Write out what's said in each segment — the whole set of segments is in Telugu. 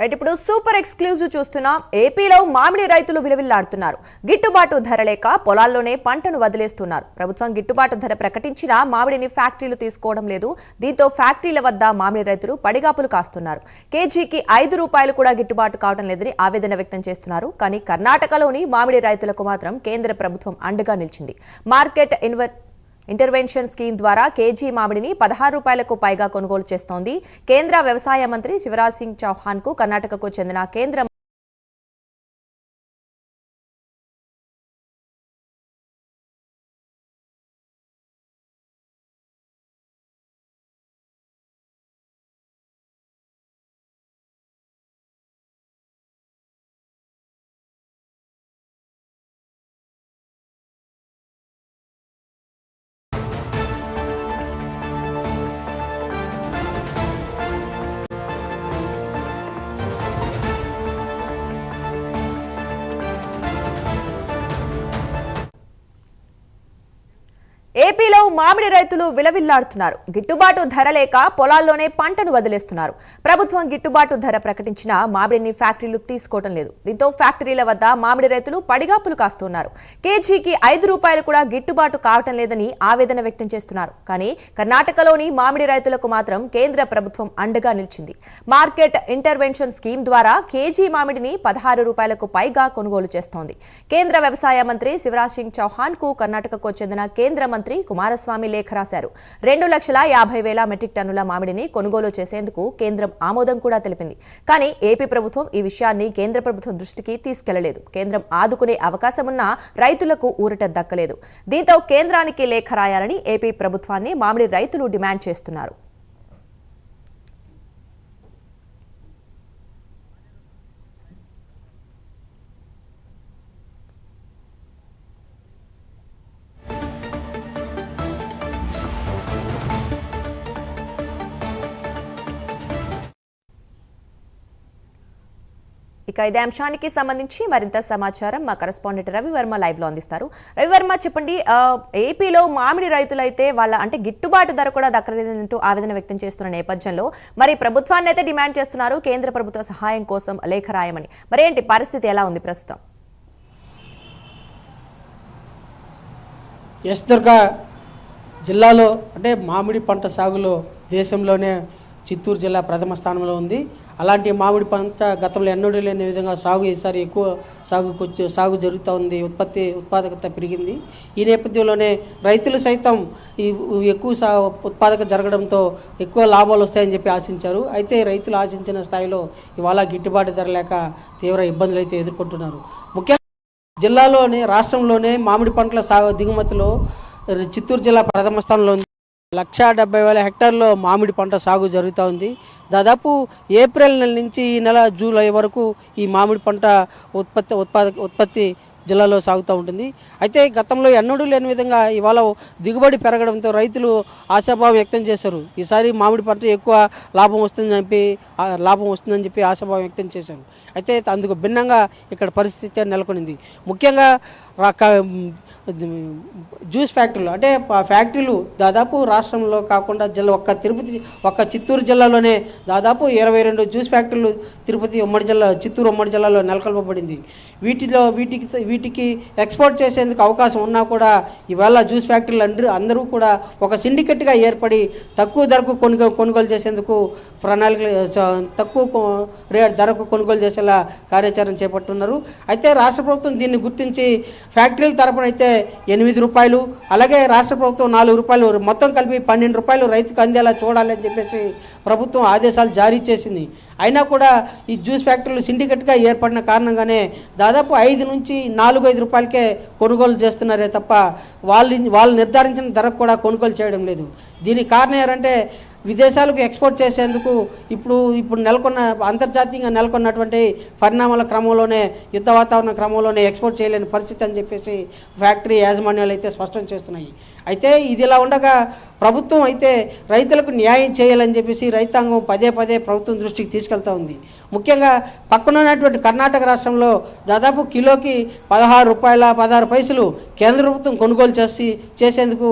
రైట్ ఇప్పుడు సూపర్ ఎక్స్క్లూజివ్ చూస్తున్నాం ఏపీలో మామిడి రైతులు విలువిల్లాడుతున్నారు. గిట్టుబాటు ధర లేక పొలాల్లోనే పంటను వదిలేస్తున్నారు. ప్రభుత్వం గిట్టుబాటు ధర ప్రకటించినా మామిడిని ఫ్యాక్టరీలు తీసుకోవడం లేదు. దీంతో ఫ్యాక్టరీల వద్ద మామిడి రైతులు పడిగాపులు కాస్తున్నారు. కేజీకి ఐదు రూపాయలు కూడా గిట్టుబాటు కావడం లేదని ఆవేదన వ్యక్తం చేస్తున్నారు. కానీ కర్ణాటకలోని మామిడి రైతులకు మాత్రం కేంద్ర ప్రభుత్వం అండగా నిలిచింది. మార్కెట్ ఇన్వర్ ఇంటర్వెన్షన్ స్కీమ్ ద్వారా కేజీ మామిడిని పదహారు రూపాయలకు పైగా కొనుగోలు చేస్తోంది. కేంద్ర వ్యవసాయ మంత్రి శివరాజ్ సింగ్ చౌహాన్కు కర్ణాటకకు చెందిన కేంద్ర ఏపీలో మామిడి రైతులు విలవిల్లాడుతున్నారు. గిట్టుబాటు ధర లేక పొలాల్లోనే పంటను వదిలేస్తున్నారు. ప్రభుత్వం గిట్టుబాటు ధర ప్రకటించిన మామిడిని ఫ్యాక్టరీలు తీసుకోవడం లేదు. దీంతో ఫ్యాక్టరీల వద్ద మామిడి రైతులు పడిగాపులు కాస్తున్నారు. కేజీకి ఐదు రూపాయలు కూడా గిట్టుబాటు కావటం లేదని ఆవేదన వ్యక్తం చేస్తున్నారు. కానీ కర్ణాటకలోని మామిడి రైతులకు మాత్రం కేంద్ర ప్రభుత్వం అండగా నిలిచింది. మార్కెట్ ఇంటర్వెన్షన్ స్కీమ్ ద్వారా కేజీ మామిడిని పదహారు రూపాయలకు పైగా కొనుగోలు చేస్తోంది. కేంద్ర వ్యవసాయ మంత్రి శివరాజ్ సింగ్ చౌహాన్కు కర్ణాటకకు చెందిన కేంద్ర మంత్రి కుమారస్వామి లేఖ రాశారు. రెండు లక్షల యాభై వేల మెట్రిక్ టన్నుల మామిడిని కొనుగోలు చేసేందుకు కేంద్రం ఆమోదం కూడా తెలిపింది. కానీ ఏపీ ప్రభుత్వం ఈ విషయాన్ని కేంద్ర ప్రభుత్వం దృష్టికి తీసుకెళ్ళలేదు. కేంద్రం ఆదుకునే అవకాశమున్నా రైతులకు ఊరట దక్కలేదు. దీంతో కేంద్రానికి లేఖ రాయాలని ఏపీ ప్రభుత్వాన్ని మామిడి రైతులు డిమాండ్ చేస్తున్నారు. ఇక ఇదే అంశానికి సంబంధించి మరింత సమాచారం మా కరస్పాండెంట్ రవివర్మ లైవ్లో అందిస్తారు. రవివర్మ చెప్పండి ఏపీలో మామిడి రైతులైతే వాళ్ళ అంటే గిట్టుబాటు ధర కూడా దక్కలేదంటూ ఆవేదన వ్యక్తం చేస్తున్న నేపథ్యంలో మరి ప్రభుత్వాన్ని అయితే డిమాండ్ చేస్తున్నారు కేంద్ర ప్రభుత్వ సహాయం కోసం లేఖ రాయమని. మరి ఏంటి పరిస్థితి ఎలా ఉంది ప్రస్తుతం? ఎస్ దుర్గా జిల్లాలో అంటే మామిడి పంట సాగులో దేశంలోనే చిత్తూరు జిల్లా ప్రథమ స్థానంలో ఉంది. అలాంటి మామిడి పంట గతంలో ఎన్నడూ లేని విధంగా సాగు ఈసారి ఎక్కువ సాగు సాగు జరుగుతూ ఉంది. ఉత్పత్తి ఉత్పాదకత పెరిగింది. ఈ నేపథ్యంలోనే రైతులు సైతం ఈ ఎక్కువ సా ఉత్పాదక జరగడంతో ఎక్కువ లాభాలు వస్తాయని చెప్పి ఆశించారు. అయితే రైతులు ఆశించిన స్థాయిలో ఇవాళ గిట్టుబాటు ధర లేక తీవ్ర ఇబ్బందులు అయితే ఎదుర్కొంటున్నారు. ముఖ్యంగా జిల్లాలోనే రాష్ట్రంలోనే మామిడి పంటల సాగు దిగుమతిలో చిత్తూరు జిల్లా ప్రథమ స్థానంలో ఉంది. లక్షా డెబ్బై వేల హెక్టార్లో మామిడి పంట సాగు జరుగుతూ ఉంది దాదాపు ఏప్రిల్ నెల నుంచి ఈ నెల జూలై వరకు ఈ మామిడి పంట ఉత్పత్తి ఉత్పాదక ఉత్పత్తి జిల్లాలో సాగుతూ ఉంటుంది. అయితే గతంలో ఎన్నడూ లేని విధంగా ఇవాళ దిగుబడి పెరగడంతో రైతులు ఆశాభావం వ్యక్తం చేశారు. ఈసారి మామిడి పంట ఎక్కువ లాభం వస్తుందని చెప్పి లాభం వస్తుందని చెప్పి ఆశాభావం వ్యక్తం చేశారు. అయితే అందుకు భిన్నంగా ఇక్కడ పరిస్థితి నెలకొనింది. ముఖ్యంగా రక జ్యూస్ ఫ్యాక్టరీలు అంటే ఫ్యాక్టరీలు దాదాపు రాష్ట్రంలో కాకుండా జిల్లా ఒక్క తిరుపతి ఒక్క చిత్తూరు జిల్లాలోనే దాదాపు ఇరవై రెండు జ్యూస్ ఫ్యాక్టరీలు తిరుపతి ఉమ్మడి జిల్లా చిత్తూరు ఉమ్మడి జిల్లాలో నెలకొల్పబడింది. వీటిలో వీటికి వీటికి ఎక్స్పోర్ట్ చేసేందుకు అవకాశం ఉన్నా కూడా ఇవాళ జ్యూస్ ఫ్యాక్టరీలు అందరూ అందరూ కూడా ఒక సిండికేట్గా ఏర్పడి తక్కువ ధరకు కొనుగో కొనుగోలు చేసేందుకు ప్రణాళికలు తక్కువ ధరకు కొనుగోలు చేసేలా కార్యాచరణ చేపట్టున్నారు. అయితే రాష్ట్ర ప్రభుత్వం దీన్ని గుర్తించి ఫ్యాక్టరీల తరపున అయితే ఎనిమిది రూపాయలు అలాగే రాష్ట్ర ప్రభుత్వం నాలుగు రూపాయలు మొత్తం కలిపి పన్నెండు రూపాయలు రైతుకు అందేలా చూడాలని చెప్పేసి ప్రభుత్వం ఆదేశాలు జారీ చేసింది. అయినా కూడా ఈ జ్యూస్ ఫ్యాక్టరీలు సిండికేట్గా ఏర్పడిన కారణంగానే దాదాపు ఐదు నుంచి నాలుగు ఐదు రూపాయలకే కొనుగోలు చేస్తున్నారే తప్ప వాళ్ళు వాళ్ళు నిర్ధారించిన ధరకు కూడా కొనుగోలు చేయడం లేదు. దీనికి కారణం ఏంటంటే విదేశాలకు ఎక్స్పోర్ట్ చేసేందుకు ఇప్పుడు ఇప్పుడు నెలకొన్న అంతర్జాతీయంగా నెలకొన్నటువంటి పరిణామాల క్రమంలోనే యుద్ధ వాతావరణ క్రమంలోనే ఎక్స్పోర్ట్ చేయలేని పరిస్థితి అని చెప్పేసి ఫ్యాక్టరీ యాజమాన్యాలు అయితే స్పష్టం చేస్తున్నాయి. అయితే ఇది ఇలా ఉండగా ప్రభుత్వం అయితే రైతులకు న్యాయం చేయాలని చెప్పేసి రైతాంగం పదే పదే ప్రభుత్వం దృష్టికి తీసుకెళ్తా ఉంది. ముఖ్యంగా పక్కన ఉన్నటువంటి కర్ణాటక రాష్ట్రంలో దాదాపు కిలోకి పదహారు రూపాయల పదహారు పైసలు కేంద్ర ప్రభుత్వం కొనుగోలు చేసి చేసేందుకు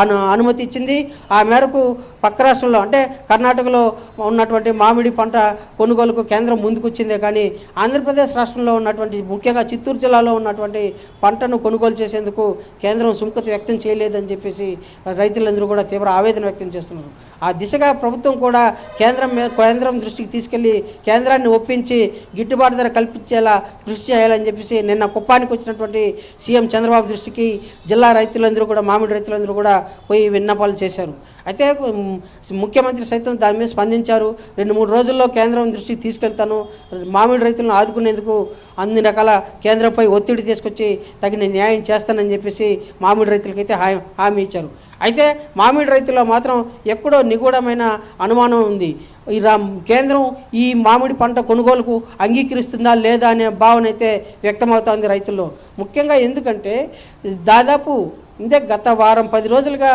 అను అనుమతి ఇచ్చింది. ఆ మేరకు పక్క రాష్ట్రంలో అంటే కర్ణాటకలో ఉన్నటువంటి మామిడి పంట కొనుగోలుకు కేంద్రం ముందుకొచ్చిందే కానీ ఆంధ్రప్రదేశ్ రాష్ట్రంలో ఉన్నటువంటి ముఖ్యంగా చిత్తూరు జిల్లాలో ఉన్నటువంటి పంటను కొనుగోలు చేసేందుకు కేంద్రం సుముఖత వ్యక్తం చేయలేదని అని చెప్పేసి రైతులందరూ కూడా తీవ్ర ఆవేదన వ్యక్తం చేస్తున్నారు. ఆ దిశగా ప్రభుత్వం కూడా కేంద్రం మీద కేంద్రం దృష్టికి తీసుకెళ్ళి కేంద్రాన్ని ఒప్పించి గిట్టుబాటు ధర కల్పించేలా కృషి చేయాలని చెప్పేసి నిన్న కుప్పానికి వచ్చినటువంటి సీఎం చంద్రబాబు దృష్టికి జిల్లా రైతులందరూ కూడా మామిడి రైతులందరూ కూడా పోయి విన్నపాలు చేశారు. అయితే ముఖ్యమంత్రి సైతం దాని మీద స్పందించారు. రెండు మూడు రోజుల్లో కేంద్రం దృష్టికి తీసుకెళ్తాను. మామిడి రైతులను ఆదుకునేందుకు అన్ని రకాల కేంద్రంపై ఒత్తిడి తీసుకొచ్చి తగిన న్యాయం చేస్తానని చెప్పేసి మామిడి రైతులకైతే హామీ హామీ ఇచ్చారు. అయితే మామిడి రైతుల్లో మాత్రం ఎక్కడో నిగూఢమైన అనుమానం ఉంది. ఈ రా కేంద్రం ఈ మామిడి పంట కొనుగోలుకు అంగీకరిస్తుందా లేదా అనే భావన అయితే వ్యక్తమవుతోంది రైతుల్లో. ముఖ్యంగా ఎందుకంటే దాదాపు ఇంతే గత వారం పది రోజులుగా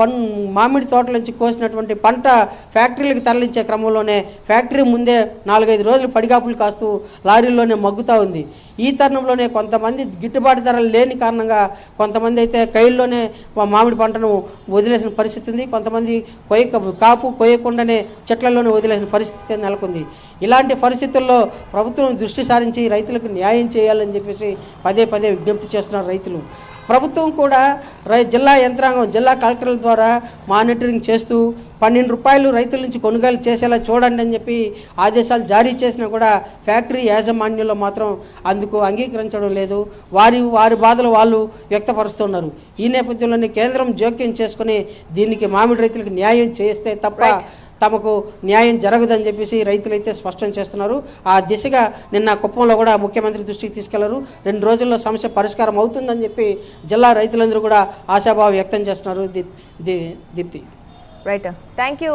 పన్ మామిడి తోటల నుంచి కోసినటువంటి పంట ఫ్యాక్టరీలకు తరలించే క్రమంలోనే ఫ్యాక్టరీ ముందే నాలుగైదు రోజులు పడిగాపులు కాస్తూ లారీల్లోనే మగ్గుతూ ఉంది. ఈ తరుణంలోనే కొంతమంది గిట్టుబాటు ధరలు లేని కారణంగా కొంతమంది అయితే కైల్లోనే మామిడి పంటను వదిలేసిన పరిస్థితి ఉంది. కొంతమంది కొయ్య కాపు కొయ్యకుండానే చెట్లలోనే వదిలేసిన పరిస్థితి నెలకొంది. ఇలాంటి పరిస్థితుల్లో ప్రభుత్వం దృష్టి సారించి రైతులకు న్యాయం చేయాలని చెప్పేసి పదే పదే విజ్ఞప్తి చేస్తున్నారు రైతులు. ప్రభుత్వం కూడా రై జిల్లా యంత్రాంగం జిల్లా కలెక్టర్ల ద్వారా మానిటరింగ్ చేస్తూ పన్నెండు రూపాయలు రైతుల నుంచి కొనుగోలు చేసేలా చూడండి అని చెప్పి ఆదేశాలు జారీ చేసినా కూడా ఫ్యాక్టరీ యాజమాన్యంలో మాత్రం అందుకు అంగీకరించడం లేదు. వారి వారి బాధలు వాళ్ళు వ్యక్తపరుస్తున్నారు. ఈ నేపథ్యంలోనే కేంద్రం జోక్యం చేసుకుని దీనికి మామిడి రైతులకు న్యాయం చేస్తే తప్ప తమకు న్యాయం జరగదని చెప్పేసి రైతులైతే స్పష్టం చేస్తున్నారు. ఆ దిశగా నిన్న కుప్పంలో కూడా ముఖ్యమంత్రి దృష్టికి తీసుకెళ్ళారు. రెండు రోజుల్లో సమస్య పరిష్కారం అవుతుందని చెప్పి జిల్లా రైతులందరూ కూడా ఆశాభావం వ్యక్తం చేస్తున్నారు దీప్ దీ- దీప్తి. Right thank you